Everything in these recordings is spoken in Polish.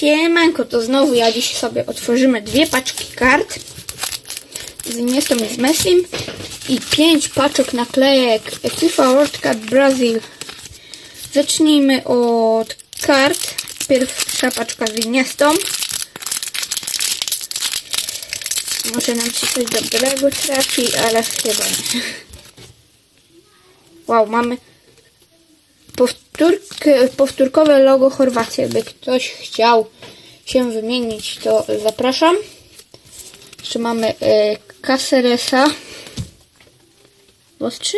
Siemanko, to znowu ja dziś sobie otworzymy dwie paczki kart z i z Messim i pięć paczek naklejek FIFA World Cup Brazil. Zacznijmy od kart. Pierwsza paczka z Iniestą. Może nam się coś dobrego trafi, ale chyba nie. Wow, mamy powtórkę, powtórkowe logo Chorwacji. Jakby ktoś chciał się wymienić, to zapraszam. Jeszcze mamy e, Caceresa. Ostrzy?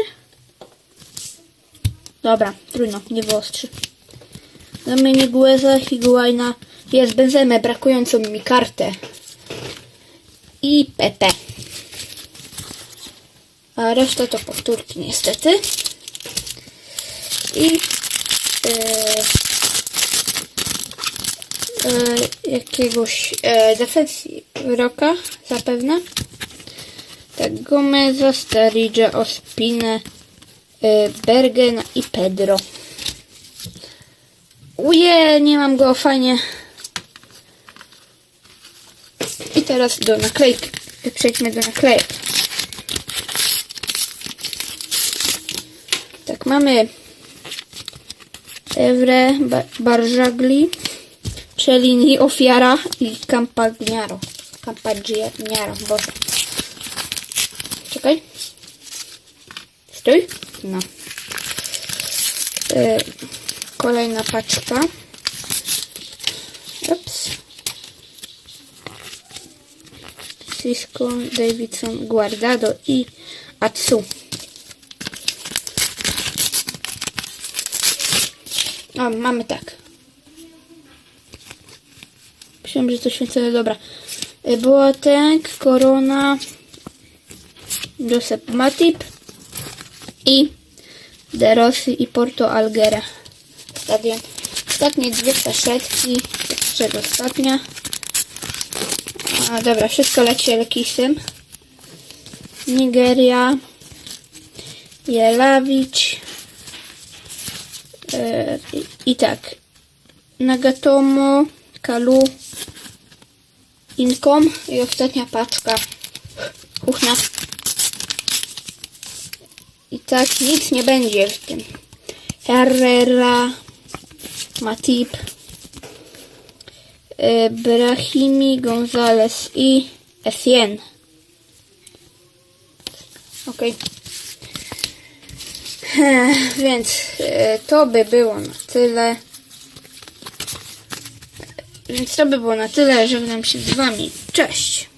Dobra, trudno, nie wyostrzy. Mamy Gueza, Higuaina. Jest Benzemę, brakującą mi kartę. I Pepe. A reszta to powtórki niestety. I e, e, jakiegoś e, defensji roka zapewne. Tak, Gomeza, Sturridge'a, Ospinę, e, Bergen i Pedro. Uje, nie mam go, fajnie. I teraz do naklejki. Przejdźmy do naklejek. Tak, mamy Evre, Ba- Barżagli, Cellini, Ofiara i Campagnaro. Campagnaro, boże. Czekaj. Stój. No. E, kolejna paczka. Ups. Cisco, Davidson, Guardado i Atsu. O, mamy tak. Myślałem, że to święcone, dobra. Y, Boateng, Korona, Josep Matip i De Rossi i Porto Algera. Stadion. Ostatnie dwie saszetki, przedostatnia. A dobra, wszystko leci lekisem. Nigeria, Jelawicz, E, i, I tak. Nagatomo, Kalu, Incom i ostatnia paczka. Kuchnia. I tak nic nie będzie w tym. Herrera, Matip, e, Brahimi, Gonzales i Essien. Okej. Ech, Więc e, to by było na tyle. Więc to by było na tyle. Żegnam się z Wami. Cześć!